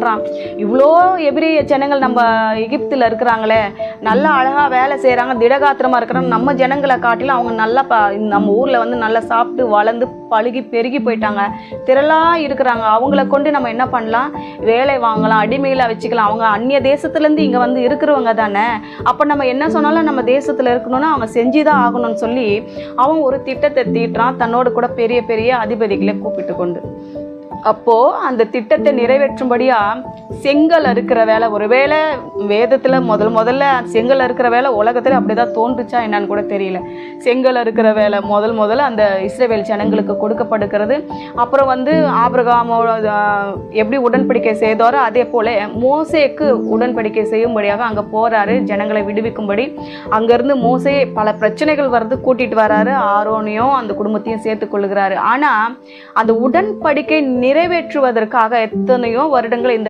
பண்ணுறான் இவ்வளோ எபிரிய ஜனங்கள் நம்ம எகிப்தில் இருக்கிறாங்களே. நல்லா அழகாக வேலை செய்கிறாங்க திடகாத்திரமாக இருக்கிறாங்க. நம்ம ஜனங்களை காட்டிலும் அவங்க நல்லா ப நம்ம ஊரில் வந்து நல்லா சாப்பிட்டு வளர்ந்து பழுகி பெருகி போயிட்டாங்க. திரளாக இருக்கிறாங்க. அவங்கள கொண்டு நம்ம என்ன பண்ணலாம்? வேலை வாங்கலாம் அடிமையில வச்சுக்கலாம். அவங்க அந்நிய தேசத்துலேருந்து இங்கே வந்து இருக்கிறவங்க தானே. அப்போ நம்ம என்ன சொன்னாலும் நம்ம தேசத்தில் இருக்கணும்னா அவன் செஞ்சு தான் ஆகணும்னு சொல்லி அவன் ஒரு திட்டத்தை தீட்டுறான். தன்னோடு கூட பெரிய பெரிய அதிபதிகளை கூப்பிட்டு கொண்டு அப்போ அந்த திட்டத்தை நிறைவேற்றும்படியா செங்கல் அறுக்கிற வேலை ஒருவேளை வேதத்துல முதல் முதல்ல செங்கல் அறுக்கிற வேலை உலகத்துல அப்படிதான் தோன்றுச்சா என்னன்னு கூட தெரியல. செங்கல் அறுக்கிற வேலை முதல் முதல்ல அந்த இஸ்ரேவேல் ஜனங்களுக்கு கொடுக்கப்படுகிறது. அப்புறம் வந்து ஆபிரகாமோட எப்படி உடன்படிக்கை செய்தாரோ அதே போல மோசேக்கு உடன்படிக்கை செய்யும்படியாக அங்க போறாரு. ஜனங்களை விடுவிக்கும்படி அங்கிருந்து மோசே பல பிரச்சனைகள் வருது. கூட்டிட்டு வராரு. ஆரோனையும் அந்த குடும்பத்தையும் சேர்த்து கொள்ளுகிறாரு. ஆனா அந்த உடன்படிக்கை நிறைவேற்றுவதற்காக எத்தனையோ வருடங்கள் இந்த